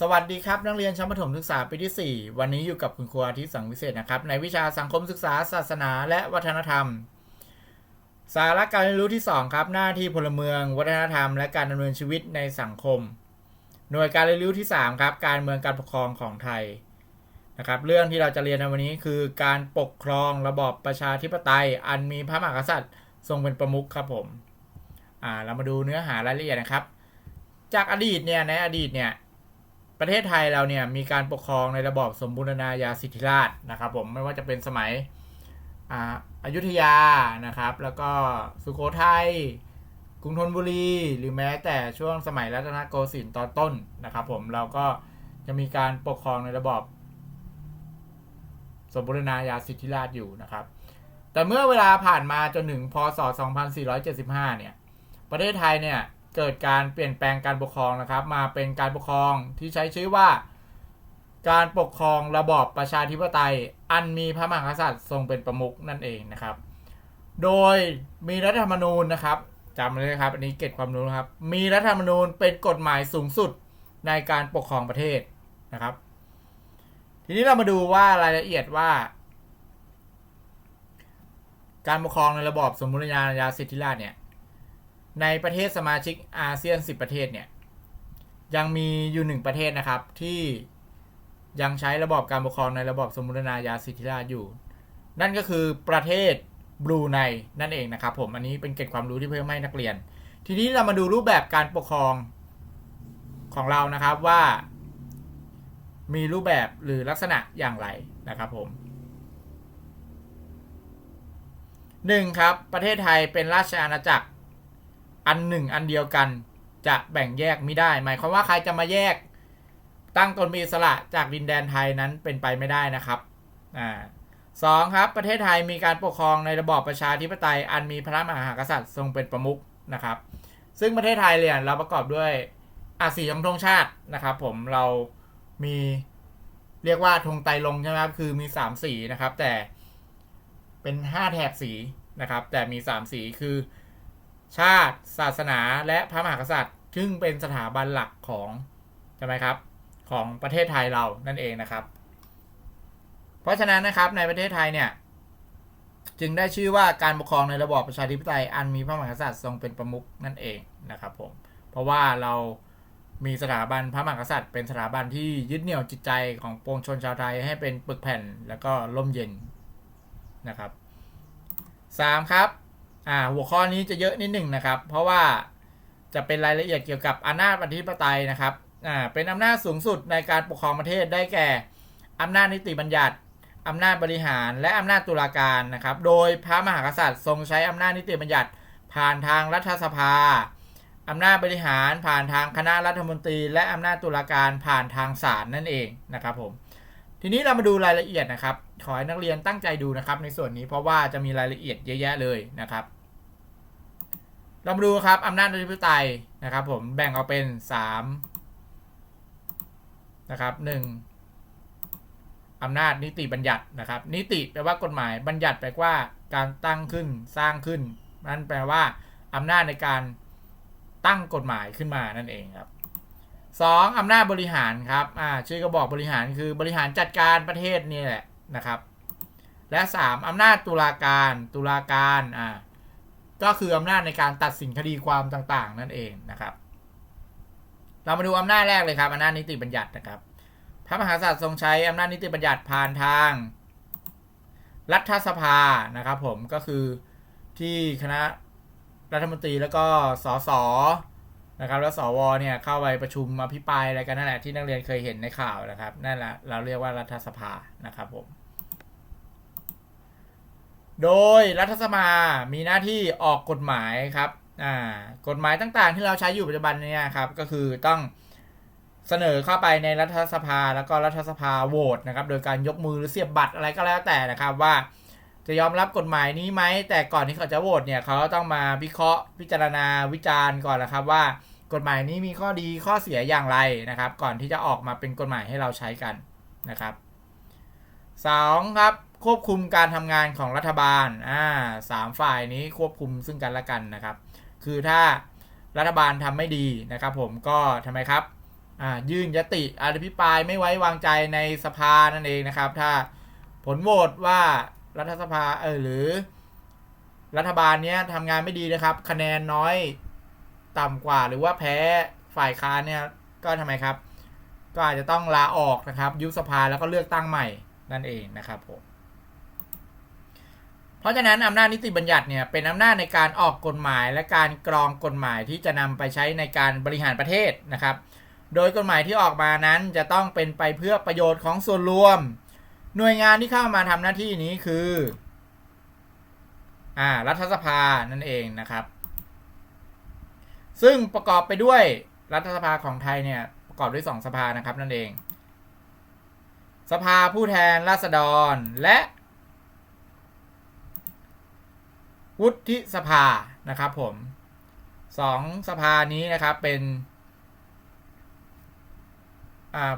สวัสดีครับ นักเรียนชั้นประถมศึกษาปีที่ 4 วันนี้อยู่กับคุณครูอาทิตย์สังวิเศษนะครับ ในวิชาสังคมศึกษา ศาสนา และวัฒนธรรม สาระการเรียนรู้ที่ 2 ครับ หน้าที่พลเมือง วัฒนธรรม และการดำเนินชีวิตในสังคม หน่วยการเรียนรู้ที่ 3 ครับ การเมืองการปกครองของไทยนะครับ เรื่องที่เราจะเรียนในวันนี้คือการปกครองระบอบประชาธิปไตย อันมีพระมหากษัตริย์ ทรงเป็นประมุขครับผมอ่าเรามาดูเนื้อหารายละเอียดนะครับ จากอดีตเนี่ยในอดีตเนี่ย ประเทศไทยเราเนี่ยมีการปกครองในระบอบสมบูรณาญาสิทธิราชนะครับ ผมไม่ว่าจะเป็นสมัยอายุธยานะครับ แล้วก็สุโขทัยกรุงธนบุรี หรือแม้แต่ช่วงสมัยรัตนโกสินทร์ตอนต้นนะครับ ผมเราก็จะมีการปกครองในระบอบสมบูรณาญาสิทธิราชอยู่นะครับ แต่เมื่อเวลาผ่านมาจนถึงพศ 2475 เนี่ย ประเทศไทยเนี่ย เกิดการเปลี่ยนแปลงการปกครองนะครับ มาเป็นการปกครองที่ใช้ชื่อว่า การปกครองระบอบประชาธิปไตย อันมีพระมหากษัตริย์ทรงเป็นประมุขนั่นเองนะครับ โดยมีรัฐธรรมนูญนะครับจำเลยนะครับอันนี้เก็บความรู้นะครับ มีรัฐธรรมนูญเป็นกฎหมายสูงสุดในการปกครองประเทศนะครับ ทีนี้เรามาดูว่ารายละเอียดว่า การปกครองในระบอบสมบูรณาญาสิทธิราชย์เนี่ย ในประเทศสมาชิกอาเซียน 10 ประเทศเนี่ยยังมีอยู่หนึ่งประเทศนะครับที่ยังใช้ระบอบการปกครองในระบอบสมบูรณาญาสิทธิราชอยู่ นั่นก็คือประเทศบรูไนนั่นเองนะครับผมอันนี้เป็นเกร็ดความรู้ที่เพิ่มให้นักเรียน ทีนี้เรามาดูรูปแบบการปกครองของเรานะครับว่า มีรูปแบบหรือลักษณะอย่างไรนะครับผมหนึ่งครับประเทศไทยเป็นราชอาณาจักร อันหนึ่งอันเดียวกันจะแบ่งแยกไม่ได้ หมายความว่าใครจะมาแยก ตั้งตนมีอิสระจากดินแดนไทยนั้นเป็นไปไม่ได้นะครับอ่าสองครับ ประเทศไทยมีการปกครองในระบอบประชาธิปไตย อันมีพระมหากษัตริย์ทรงเป็นประมุขนะครับ ซึ่งประเทศไทยเนี่ยเราประกอบด้วยอาสีของธงชาตินะครับผมเรามีเรียกว่าธงไตรรงใช่ไหมครับคือมีสามสีนะครับ แต่เป็นห้าแถบสีนะครับ แต่มีสามสีคือ ชาติ ศาสนาและพระมหากษัตริย์ ซึ่งเป็นสถาบันหลักของใช่ไหมครับ ของประเทศไทยเรานั่นเองนะครับ เพราะฉะนั้นนะครับในประเทศไทยเนี่ยจึงได้ชื่อว่าการปกครองในระบอบประชาธิปไตยอันมีพระมหากษัตริย์ทรงเป็นประมุขนั่นเองนะครับผมเพราะว่าเรามีสถาบันพระมหากษัตริย์ เป็นสถาบันที่ยึดเหนี่ยวจิตใจของปวงชนชาวไทยให้เป็นปึกแผ่นแล้วก็ร่มเย็นนะครับสามครับ อ่าหัวข้อนี้จะเยอะนิดหนึ่งนะครับ เพราะว่าจะเป็นรายละเอียดเกี่ยวกับอำนาจอธิปไตยนะครับอ่าเป็นอำนาจสูงสุดในการปกครองประเทศได้แก่อำนาจนิติบัญญัติอำนาจบริหารและอำนาจตุลาการนะครับ โดยพระมหากษัตริย์ทรงใช้อำนาจนิติบัญญัติ ผ่านทางรัฐสภาอำนาจบริหารผ่านทางคณะรัฐมนตรี และอำนาจตุลาการผ่านทางศาลนั่นเองนะครับผมทีนี้เรามาดูรายละเอียดนะครับ ขอให้นักเรียนตั้งใจดูนะครับในส่วนนี้เพราะว่าจะมีรายละเอียดเยอะแยะเลยนะครับ เรามาดูครับอำนาจอธิปไตยนะครับผมแบ่งออกเป็น3นะครับ1อำนาจนิติบัญญัตินะครับ นิติแปลว่ากฎหมายบัญญัติแปลว่าการตั้งขึ้นสร้างขึ้น นั่นแปลว่าอำนาจในการตั้งกฎหมายขึ้นมานั่นเองครับสองอำนาจบริหารครับอ่าชื่อก็บอกบริหารคือบริหารจัดการประเทศนี่แหละนะครับ และสามอำนาจตุลาการตุลาการอ่า ก็คืออำนาจในการตัดสินคดีความต่างๆ นั่นเองนะครับ เรามาดูอำนาจแรกเลยครับอำนาจนิติบัญญัตินะครับ พระมหากษัตริย์ทรงใช้อำนาจนิติบัญญัติผ่านทาง รัฐสภานะครับ ผมก็คือที่คณะรัฐมนตรีแล้วก็สสนะครับแล้วสวเนี่ยเข้าไปประชุมอภิปรายอะไรกันนั่นแหละที่นักเรียนเคยเห็นในข่าวนะครับนั่นแหละเราเรียกว่ารัฐสภานะครับผม โดยรัฐสภามีหน้าที่ออกกฎหมายครับอ่ากฎหมายต่างๆ ที่เราใช้อยู่ปัจจุบันเนี่ยครับ ก็คือต้องเสนอเข้าไปในรัฐสภาแล้วก็รัฐสภาโหวตนะครับ โดยการยกมือหรือเสียบบัตรอะไรก็แล้วแต่นะครับ ว่าจะยอมรับกฎหมายนี้ไหม แต่ก่อนที่เขาจะโหวตเนี่ยเขาต้องมาวิเคราะห์พิจารณาวิจารณ์ก่อนนะครับว่ากฎหมายนี้มีข้อดีข้อเสียอย่างไรนะครับ ก่อนที่จะออกมาเป็นกฎหมายให้เราใช้กันนะครับสองครับควบคุมการทำงานของรัฐบาลอ่าสามฝ่ายนี้ควบคุมซึ่งกันและกันนะครับ คือถ้ารัฐบาลทำไม่ดีนะครับ ผมก็ทำไมครับอ่ายื่นยติอภิปรายไม่ไว้วางใจในสภานั่นเองนะครับ ถ้าผลโหวตว่ารัฐสภาเออหรือ รัฐบาลเนี้ยทำงานไม่ดีนะครับ คะแนนน้อยต่ำกว่าหรือว่าแพ้ฝ่ายค้านเนี่ยก็ทำไมครับ ก็อาจจะต้องลาออกนะครับ ยุบสภาแล้วก็เลือกตั้งใหม่นั่นเองนะครับผม เพราะฉะนั้นอำนาจนิติบัญญัติเนี่ยเป็นอำนาจในการออกกฎหมาย และการกรองกฎหมายที่จะนำไปใช้ในการบริหารประเทศนะครับ โดยกฎหมายที่ออกมานั้นจะต้องเป็นไปเพื่อประโยชน์ของส่วนรวม หน่วยงานที่เข้ามาทำหน้าที่นี้คืออ่ารัฐสภานั่นเองนะครับ ซึ่งประกอบไปด้วยรัฐสภาของไทยเนี่ยประกอบด้วยสองสภานะครับนั่นเอง สภาผู้แทนราษฎรและ วุฒิสภานะครับผมสองสภานี้นะครับเป็น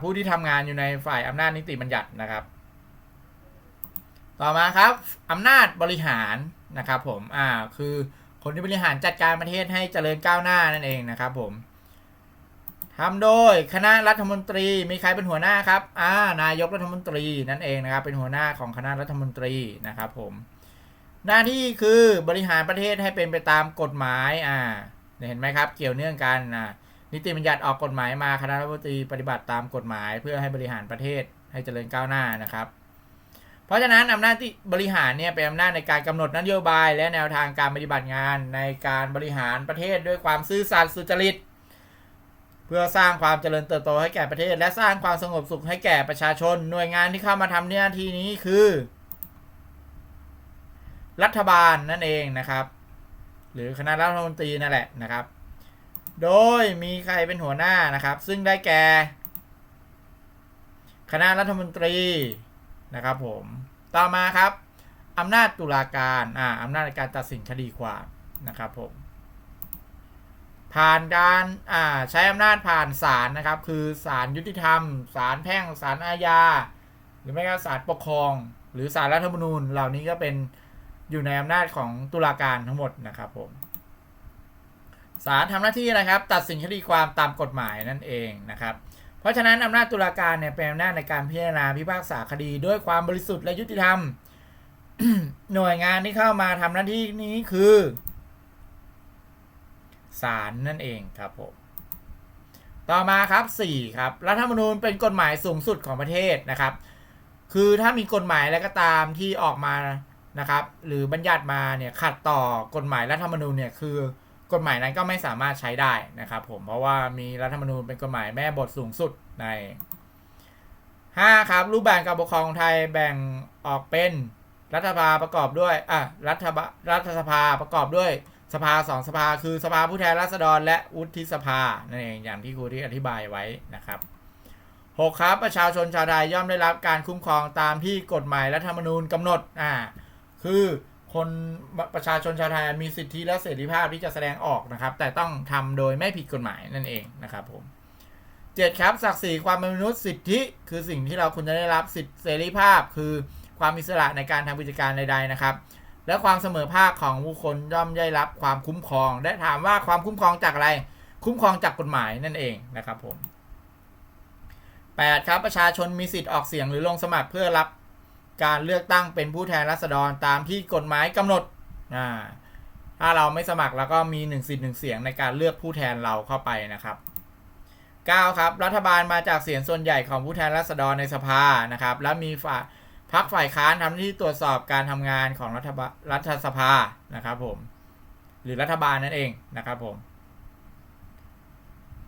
ผู้ที่ทำงานอยู่ในฝ่ายอำนาจนิติบัญญัตินะครับ ต่อมาครับอำนาจบริหารนะครับผมอ่าคือคนที่บริหารจัดการประเทศให้เจริญก้าวหน้านั่นเองนะครับผมทำโดยคณะรัฐมนตรีมีใครเป็นหัวหน้าครับอ่านายกรัฐมนตรีนั่นเองนะครับ เป็นหัวหน้าของคณะรัฐมนตรีนะครับผม หน้าที่คือบริหารประเทศให้เป็นไปตามกฎหมายอ่าเห็นไหมครับ เกี่ยวเนื่องกันอ่านิติบัญญัติออกกฎหมายมาคณะรัฐมนตรีปฏิบัติตามกฎหมาย เพื่อให้บริหารประเทศให้เจริญก้าวหน้านะครับ เพราะฉะนั้นอำนาจที่บริหารเนี่ยเป็นอำนาจในการกำหนดนโยบาย และแนวทางการปฏิบัติงานในการบริหารประเทศด้วยความซื่อสัตย์สุจริต เพื่อสร้างความเจริญเติบโตให้แก่ประเทศ และสร้างความสงบสุขให้แก่ประชาชน หน่วยงานที่เข้ามาทำหน้าที่นี้คือ รัฐบาลนั่นเองนะครับ หรือคณะรัฐมนตรีนั่นแหละนะครับ โดยมีใครเป็นหัวหน้านะครับ ซึ่งได้แก่ คณะรัฐมนตรีนะครับผมต่อมาครับอำนาจตุลาการอ่าอำนาจในการตัดสินคดีความนะครับผมผ่านการอ่าใช้อำนาจผ่านศาลนะครับ คือศาลยุติธรรมศาลแพ่งศาลอาญาหรือไม่ก็ศาลปกครอง หรือศาลรัฐธรรมนูญ เหล่านี้ก็เป็น อยู่ในอำนาจของตุลาการทั้งหมดนะครับผมศาลทำหน้าที่อะไรครับ ตัดสินคดีความตามกฎหมายนั่นเองนะครับ เพราะฉะนั้นอำนาจตุลาการเนี่ยเป็นอำนาจในการพิจารณาพิพากษาคดีด้วยความบริสุทธิ์และยุติธรรม หน่วยงานที่เข้ามาทำหน้าที่นี้คือศาลนั่นเองครับผมต่อมาครับ4ครับรัฐธรรมนูญเป็นกฎหมายสูงสุดของประเทศนะครับ คือถ้ามีกฎหมายอะไรก็ตามที่ออกมา นะครับ หรือบัญญัติมาเนี่ยขัดต่อกฎหมายรัฐธรรมนูญเนี่ยคือกฎหมายนั้นก็ไม่สามารถใช้ได้นะครับ ผมเพราะว่ามีรัฐธรรมนูญเป็นกฎหมายแม่บทสูงสุดใน 5 ครับ รูปแบบการปกครองไทยแบ่งออกเป็นรัฐสภาประกอบด้วยอะรัฐบรัฐสภาประกอบด้วยสภาสองสภาคือสภาผู้แทนราษฎร และวุฒิสภานั่นเองอย่างที่ครูที่อธิบายไว้นะครับ 6 ครับประชาชนชาวไทยย่อมได้รับการคุ้มครองตามที่กฎหมายรัฐธรรมนูญกำหนดอ่า คือคนประชาชนชาวไทยมีสิทธิและเสรีภาพที่จะแสดงออกนะครับ แต่ต้องทำโดยไม่ผิดกฎหมายนั่นเองนะครับผมเจ็ดครับศักดิ์ศรีความเป็นมนุษย์สิทธิ คือสิ่งที่เราควรจะได้รับสิทธิเสรีภาพ คือความอิสระในการทำกิจการใด ๆนะครับ และความเสมอภาคของผู้คนย่อมได้รับความคุ้มครอง และถามว่าความคุ้มครองจากอะไร คุ้มครองจากกฎหมายนั่นเองนะครับผม8ครับประชาชนมีสิทธิ์ออกเสียงหรือลงสมัครเพื่อรับ การเลือกตั้งเป็นผู้แทนราษฎรตามที่กฎหมายกำหนดอ่าถ้าเราไม่สมัครแล้วก็มี1สิทธิ์1เสียงในการเลือกผู้แทนเราเข้าไปนะครับ9ครับรัฐบาลมาจากเสียงส่วนใหญ่ของผู้แทนราษฎรในสภานะครับ และมีฝ่ายพักฝ่ายค้านทำหน้าที่ตรวจสอบการทำงานของรัฐบาลรัฐสภานะครับผมหรือรัฐบาลนั่นเองนะครับผม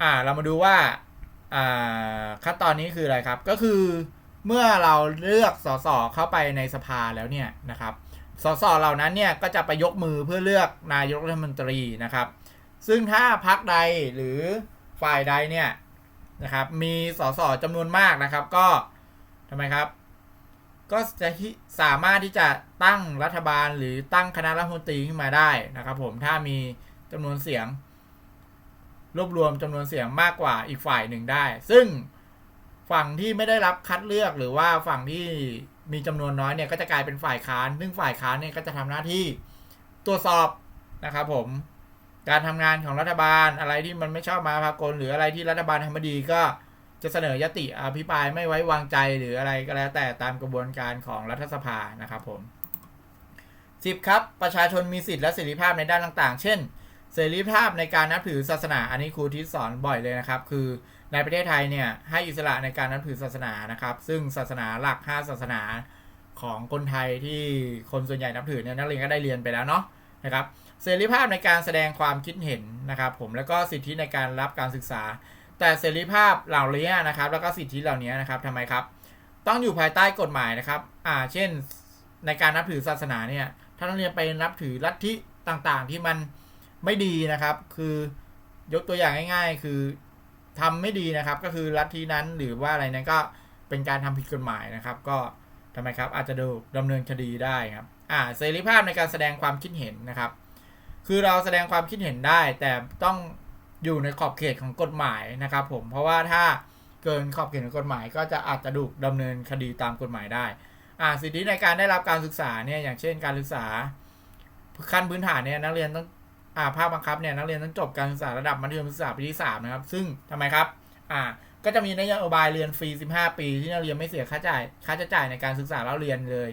อ่าเรามาดูว่าอ่าขั้นตอนนี้คืออะไรครับก็คือ เมื่อเราเลือกสสเข้าไปในสภาแล้วเนี่ยนะครับ สสเหล่านั้นเนี่ยก็จะไปยกมือเพื่อเลือกนายกรัฐมนตรีนะครับ ซึ่งถ้าพักใดหรือฝ่ายใดเนี่ยนะครับ มีสสจำนวนมากนะครับ ก็ทำไมครับ ก็จะสามารถที่จะตั้งรัฐบาลหรือตั้งคณะรัฐมนตรีขึ้นมาได้นะครับ ผมถ้ามีจำนวนเสียง รวบรวมจำนวนเสียงมากกว่าอีกฝ่ายหนึ่งได้ ซึ่ง ฝั่งที่ไม่ได้รับคัดเลือกหรือว่าฝั่งที่มีจำนวนน้อยเนี่ยก็จะกลายเป็นฝ่ายค้าน ซึ่งฝ่ายค้านเนี่ยก็จะทำหน้าที่ตรวจสอบนะครับผม การทำงานของรัฐบาลอะไรที่มันไม่ชอบมาพากลหรืออะไรที่รัฐบาลทำไม่ดีก็จะเสนอยติอภิปรายไม่ไว้วางใจหรืออะไรก็แล้วแต่ตามกระบวนการของรัฐสภานะครับผม 10 ครับ ประชาชนมีสิทธิและเสรีภาพในด้านต่าง ๆ เช่น เสรีภาพในการนับถือศาสนา อันนี้ครูทิศสอนบ่อยเลยนะครับ คือในประเทศไทยเนี่ยให้อิสระในการนับถือศาสนานะครับ ซึ่งศาสนาหลัก 5 ศาสนาของคนไทยที่คนส่วนใหญ่นับถือเนี่ยนักเรียนก็ได้เรียนไปแล้วเนาะนะครับ เสรีภาพในการแสดงความคิดเห็นนะครับ ผมแล้วก็สิทธิในการรับการศึกษา แต่เสรีภาพเหล่านี้นะครับ แล้วก็สิทธิเหล่านี้นะครับทำไมครับ ต้องอยู่ภายใต้กฎหมายนะครับ อ่า เช่น ในการนับถือศาสนาเนี่ยถ้านักเรียนไปนับถือลัทธิต่างๆ ที่มัน ไม่ดีนะครับ คือยกตัวอย่างง่าย ๆ คือทำไม่ดีนะครับ ก็คือลัทธินั้นหรือว่าอะไรนั้นก็เป็นการทำผิดกฎหมายนะครับ ก็ทำไมครับอาจจะดูดำเนินคดีได้ครับอ่าเสรีภาพในการแสดงความคิดเห็นนะครับ คือเราแสดงความคิดเห็นได้ แต่ต้องอยู่ในขอบเขตของกฎหมายนะครับ ผมเพราะว่าถ้าเกินขอบเขตของกฎหมาย ก็จะอาจจะถูกดำเนินคดีตามกฎหมายได้อ่าสิทธิในการได้รับการศึกษาเนี่ยอย่างเช่นการศึกษาขั้นพื้นฐานเนี่ยนักเรียนต้อง ภาคบังคับเนี่ยนักเรียนต้องจบการศึกษาระดับมัธยมศึกษาปีที่สามนะครับ ซึ่งทำไมครับอ่าก็จะมีนโยบายเรียนฟรี 15 ปี ที่นักเรียนไม่เสียค่าจ่ายค่าใช้จ่ายในการศึกษาเล่าเรียนเลย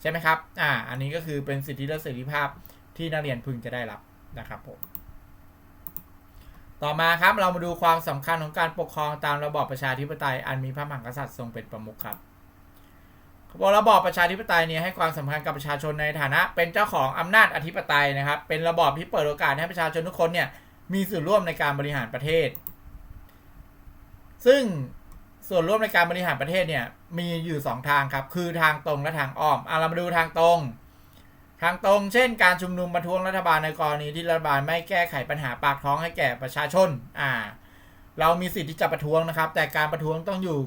ใช่ไหมครับอ่าอันนี้ก็คือเป็นสิทธิและเสรีภาพที่นักเรียนพึงจะได้รับนะครับผมต่อมาครับเรามาดูความสำคัญของการปกครองตามระบอบประชาธิปไตยอันมีพระมหากษัตริย์ทรงเป็นประมุขครับ ระบอบประชาธิปไตยเนี่ยให้ความสำคัญกับประชาชนในฐานะ เป็นเจ้าของอำนาจอธิปไตยนะครับ เป็นระบอบที่เปิดโอกาสให้ประชาชนทุกคนเนี่ยมีส่วนร่วมในการบริหารประเทศ ซึ่งส่วนร่วมในการบริหารประเทศเนี่ยมีอยู่ 2 ทางครับ คือทางตรงและทางอ้อมเอาเรามาดูทางตรง ทางตรง เช่น การชุมนุมประท้วงรัฐบาลในกรณีที่รัฐบาลไม่แก้ไขปัญหาปากท้องให้แก่ประชาชน อ่า เรามีสิทธิ์ที่จะประท้วงนะครับ แต่การประท้วงต้องอยู่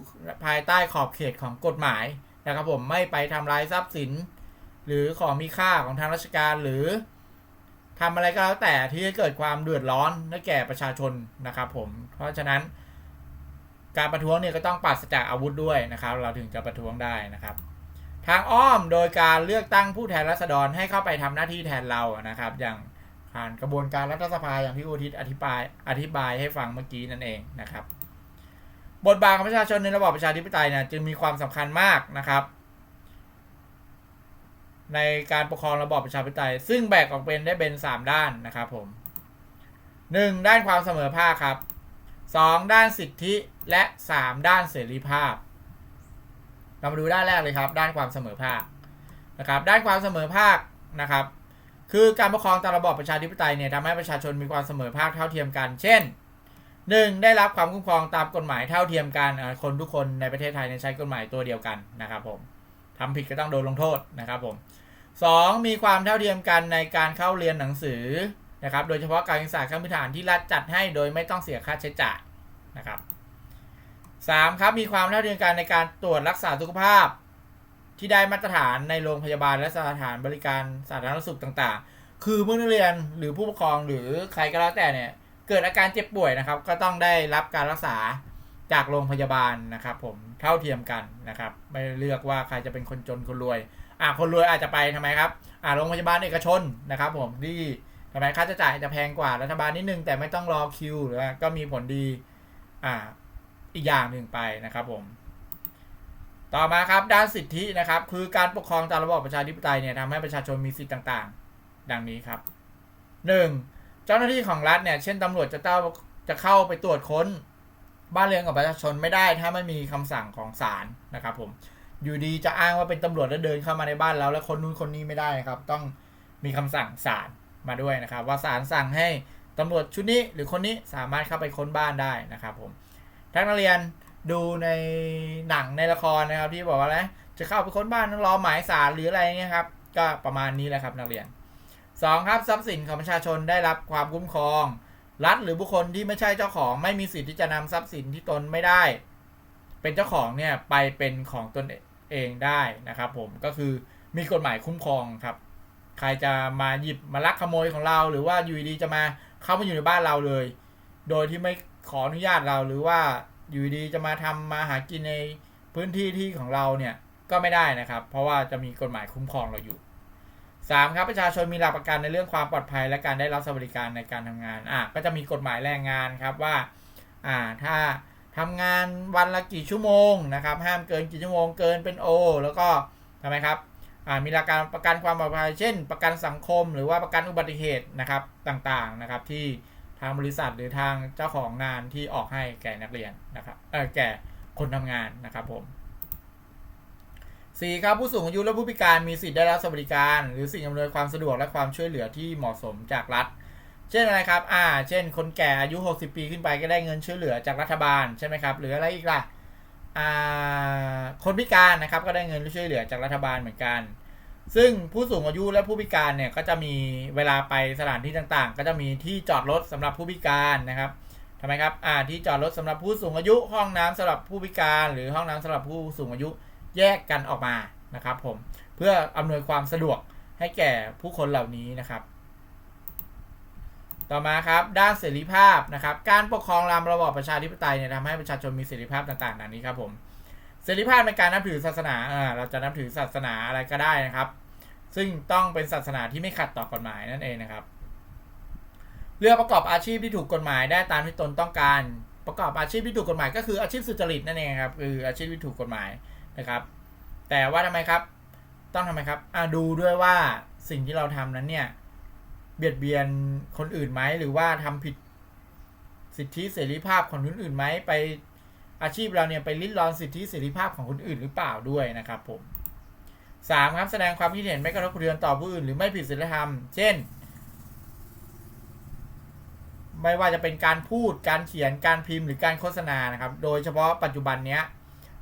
ภายใต้ขอบเขตของกฎหมาย นะครับผมไม่ไปทำลายทรัพย์สิน หรือของมีค่าของทางราชการหรือทำอะไรก็แล้วแต่ที่ให้เกิดความเดือดร้อนให้แก่ประชาชนนะครับผม เพราะฉะนั้น การประท้วงเนี่ยก็ต้องปราศจากอาวุธด้วยนะครับ เราถึงจะประท้วงได้นะครับ ทางอ้อมโดยการเลือกตั้งผู้แทนราษฎรให้เข้าไปทำหน้าที่แทนเรานะครับ อย่างผ่านกระบวนการรัฐสภาอย่างที่อุทิศอธิบายอธิบายให้ฟังเมื่อกี้นั่นเองนะครับ บทบาทของประชาชนในระบอบประชาธิปไตยเนี่ยจึงมีความสำคัญมากนะครับ ในการปกครองระบอบประชาธิปไตย ซึ่งแบ่งออกเป็นได้เป็น 3 ด้านนะครับผม 1. ด้านความเสมอภาคครับ 2. ด้านสิทธิและ 3. ด้านเสรีภาพ เรามาดูด้านแรกเลยครับ ด้านความเสมอภาคนะครับด้านความเสมอภาคนะครับ คือการปกครองตามระบอบประชาธิปไตยเนี่ยทำให้ประชาชนมีความเสมอภาคเท่าเทียมกัน เช่น 1. ได้รับความคุ้มครองตามกฎหมายเท่าเทียมกันคนทุกคนในประเทศไทยใช้กฎหมายตัวเดียวกันนะครับผมทำผิดก็ต้องโดนลงโทษนะครับผม 2. มีความเท่าเทียมกันในการเข้าเรียนหนังสือนะครับ โดยเฉพาะการศึกษาขั้นพื้นฐานที่รัฐจัดให้โดยไม่ต้องเสียค่าใช้จ่ายนะครับ 3. ครับมีความเท่าเทียมกันในการตรวจรักษาสุขภาพ ที่ได้มาตรฐานในโรงพยาบาลและสถานบริการสาธารณสุขต่าง ๆ คือเมื่อนักเรียนหรือผู้ปกครองหรือใครก็แล้วแต่เนี่ย เกิดอาการเจ็บป่วยนะครับ ก็ต้องได้รับการรักษาจากโรงพยาบาลนะครับ ผมเท่าเทียมกันนะครับไม่เลือกว่าใครจะเป็นคนจนคนรวยอ่าคนรวยอาจจะไปทำไมครับอ่าโรงพยาบาลเอกชนนะครับ ผมที่ทำไมค่าใช้จ่ายจะแพงกว่ารัฐบาลนิดนึงแต่ไม่ต้องรอคิวหรือก็มีผลดีอ่าอีกอย่างหนึ่งไปนะครับผม ต่อมาครับด้านสิทธินะครับ คือการปกครองตามระบอบประชาธิปไตยเนี่ยทำให้ประชาชนมีสิทธิต่างๆ ดังนี้ครับ 1. เจ้าหน้าที่ของรัฐเนี่ย เช่นตำรวจจะเต้าจะเข้าไปตรวจค้น บ้านเรือนของประชาชนไม่ได้ ถ้าไม่มีคำสั่งของศาลนะครับ ผม อยู่ดีจะอ้างว่าเป็นตำรวจแล้วเดินเข้ามาในบ้านเราแล้วคนนู้นคนนี้ไม่ได้ครับ ต้องมีคำสั่งศาลมาด้วยนะครับ ว่าศาลสั่งให้ตำรวจชุดนี้หรือคนนี้สามารถเข้าไปค้นบ้านได้นะครับ ผมทั้งนักเรียนดูในหนังในละครนะครับที่บอกว่าอะไรจะเข้าไปค้นบ้านต้องรอหมายศาลหรืออะไรเงี้ยครับก็ประมาณนี้แหละครับนักเรียน 2. ครับทรัพย์สินของประชาชนได้รับความคุ้มครอง รัฐหรือบุคคลที่ไม่ใช่เจ้าของ ไม่มีสิทธิ์ที่จะนำทรัพย์สินที่ตนไม่ได้ เป็นเจ้าของเนี่ยไปเป็นของตนเองได้นะครับผมก็คือมีกฎหมายคุ้มครองครับ ใครจะมาหยิบมาลักขโมยของเรา หรือว่าอยู่ดีจะมาเข้ามาอยู่ในบ้านเราเลย โดยที่ไม่ขออนุญาตเราหรือว่าอยู่ดีจะมาทำมาหากินในพื้นที่ที่ของเราเนี่ยก็ไม่ได้นะครับ เพราะว่าจะมีกฎหมายคุ้มครองเราอยู่ สามครับประชาชนมีหลักประกันในเรื่องความปลอดภัย และการได้รับสวัสดิการในการทำงานอะก็จะมีกฎหมายแรงงานครับว่าอ่าถ้าทำงานวันละกี่ชั่วโมงนะครับห้ามเกินกี่ชั่วโมงเกินเป็นโอแล้วก็ทำไมครับอ่ามีหลักการประกันความปลอดภัย เช่น ประกันสังคม หรือว่าประกันอุบัติเหตุนะครับต่างๆนะครับที่ทางบริษัทหรือทางเจ้าของงานที่ออกให้แก่นักเรียนนะครับเออแก่คนทำงานนะครับผม สี่ครับผู้สูงอายุและผู้พิการมีสิทธิ์ได้รับสวัสดิการ หรือสิ่งอำนวยความสะดวกและความช่วยเหลือที่เหมาะสมจากรัฐ เช่นอะไรครับ อ่า เช่น คนแก่อายุ 60 ปีขึ้นไปก็ได้เงินช่วยเหลือจากรัฐบาลใช่ไหมครับ หรืออะไรอีกล่ะ อ่า คนพิการนะครับก็ได้เงินช่วยเหลือจากรัฐบาลเหมือนกัน ซึ่งผู้สูงอายุและผู้พิการเนี่ยก็จะมีเวลาไปสถานที่ต่างๆ ก็จะมีที่จอดรถสำหรับผู้พิการนะครับทำไมครับ อ่า ที่จอดรถสำหรับผู้สูงอายุ ห้องน้ำสำหรับผู้พิการ หรือห้องน้ำสำหรับผู้สูงอายุ แยกกันออกมานะครับผมเพื่ออำนวยความสะดวกให้แก่ผู้คนเหล่านี้นะครับ ต่อมาครับด้านเสรีภาพนะครับ การปกครองตามระบอบประชาธิปไตยเนี่ยทำให้ประชาชนมีเสรีภาพต่างๆดังนี้ครับผมเสรีภาพในการนับถือศาสนาอ่าเราจะนับถือศาสนาอะไรก็ได้นะครับ ซึ่งต้องเป็นศาสนาที่ไม่ขัดต่อกฎหมายนั่นเองนะครับเลือกประกอบอาชีพที่ถูกกฎหมายได้ตามที่ตนต้องการประกอบอาชีพที่ถูกกฎหมายก็คืออาชีพสุจริตนั่นเองครับคืออาชีพที่ถูกกฎหมาย นะครับ แต่ว่าทำไมครับ ต้องทำไมครับอ่าดูด้วยว่าสิ่งที่เราทำนั้นเนี่ย เบียดเบียนคนอื่นไหมหรือว่าทำผิดสิทธิเสรีภาพของคนอื่นไหมไปอาชีพเราเนี่ยไปลิ้นรอนสิทธิเสรีภาพของคนอื่นหรือเปล่าด้วยนะครับผมสามครับแสดงความคิดเห็นไม่กระทบกระเทือนต่อผู้อื่นหรือไม่ผิดศีลธรรม เช่น ไม่ว่าจะเป็นการพูดการเขียนการพิมพ์หรือการโฆษณานะครับ โดยเฉพาะปัจจุบันเนี้ย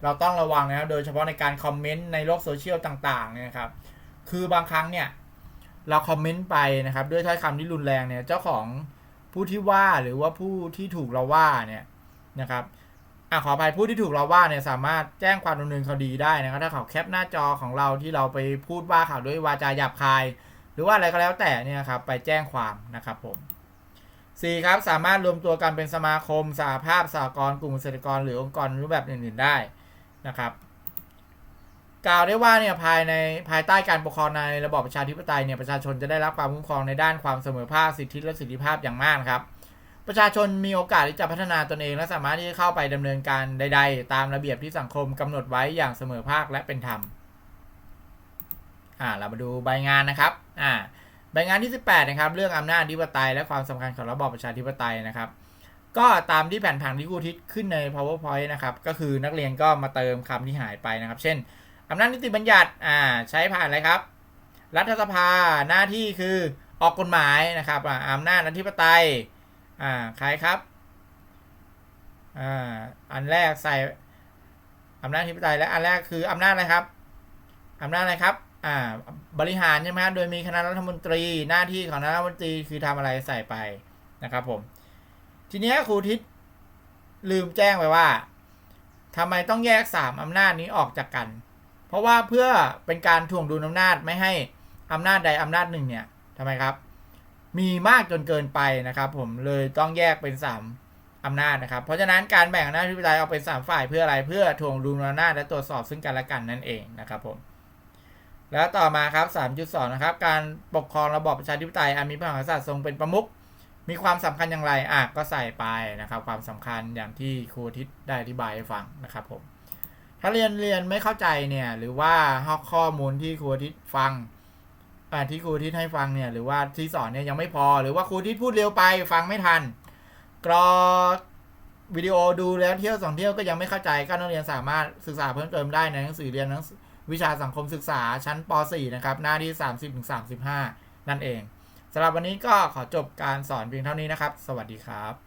เราต้องระวังนะครับ โดยเฉพาะในการคอมเมนต์ในโลกโซเชียลต่างๆเนี่ยนะครับ คือบางครั้งเนี่ยเราคอมเมนต์ไปนะครับ ด้วยถ้อยคำที่รุนแรงเนี่ย เจ้าของผู้ที่ว่าหรือว่าผู้ที่ถูกเราว่าเนี่ยนะครับอะขออภัยผู้ที่ถูกเราว่าเนี่ยสามารถแจ้งความดำเนินคดีได้นะครับ ถ้าเขาแคปหน้าจอของเราที่เราไปพูดว่าเขาด้วยวาจาหยาบคาย หรือว่าอะไรก็แล้วแต่เนี่ยครับไปแจ้งความนะครับผมสี่ครับสามารถรวมตัวกันเป็นสมาคมสหภาพสหกรณ์กลุ่มเกษตรกรหรือองค์กรรูปแบบอื่นๆได้ นะครับ กล่าวได้ว่าเนี่ยภายในภายใต้การปกครองในระบอบประชาธิปไตยเนี่ยประชาชนจะได้รับความคุ้มครองในด้านความเสมอภาคสิทธิและสิทธิภาพอย่างมากครับ ประชาชนมีโอกาสที่จะพัฒนาตนเองและสามารถที่จะเข้าไปดำเนินการใด ๆ ตามระเบียบที่สังคมกำหนดไว้อย่างเสมอภาคและเป็นธรรมอ่าเรามาดูใบงานนะครับอ่าใบงานที่ 18 นะครับ เรื่องอำนาจอธิปไตยและความสำคัญของระบอบประชาธิปไตยนะครับ ก็ตามที่แผนผังที่ครูทิศขึ้นใน powerpoint นะครับ ก็คือนักเรียนก็มาเติมคำที่หายไปนะครับ เช่นอำนาจนิติบัญญัติอ่าใช้ผ่านอะไรครับ รัฐสภาหน้าที่คือออกกฎหมายนะครับอ่าอำนาจอธิปไตยอ่าใครครับอ่าอันแรกใส่อำนาจอธิปไตยและอันแรกคืออำนาจอะไรครับอำนาจอะไรครับอ่าบริหารใช่ไหมครับโดยมีคณะรัฐมนตรีหน้าที่ของคณะรัฐมนตรีคือทำอะไรใส่ไปนะครับผม ทีนี้ครูทิศลืมแจ้งไปว่าทำไมต้องแยกสามอำนาจนี้ออกจากกัน เพราะว่าเพื่อเป็นการถ่วงดุลอำนาจไม่ให้อำนาจใดอำนาจหนึ่งเนี่ยทำไมครับ มีมากจนเกินไปนะครับ ผมเลยต้องแยกเป็นสามอำนาจนะครับ เพราะฉะนั้นการแบ่งอำนาจที่ปไตยออกเป็นสามฝ่ายเพื่ออะไรเพื่อถ่วงดุลอำนาจและตรวจสอบซึ่งกันและกันนั่นเองนะครับผมแล้วต่อมาครับ 3.2 นะครับ การปกครองระบอบประชาธิปไตยอันมีพระมหากษัตริย์ทรงเป็นประมุข มีความสำคัญอย่างไรอะก็ใส่ไปนะครับ ความสำคัญอย่างที่ครูทิตย์ได้อธิบายให้ฟังนะครับผมถ้าเรียนเรียนไม่เข้าใจเนี่ยหรือว่าข้อมูลที่ครูทิตย์ฟังอ่าที่ครูทิตย์ให้ฟังเนี่ยหรือว่าที่สอนเนี่ยยังไม่พอ หรือว่าครูทิตย์พูดเร็วไปฟังไม่ทัน กรอวิดีโอดูแล้วเที่ยวสองเที่ยวก็ยังไม่เข้าใจก็นักเรียนสามารถศึกษาเพิ่มเติมได้ในหนังสือเรียนหนังวิชาสังคมศึกษาชั้นป .4 นะครับหน้าที่ 30-35 นั่นเอง สำหรับวันนี้ก็ขอจบการสอนเพียงเท่านี้นะครับ สวัสดีครับ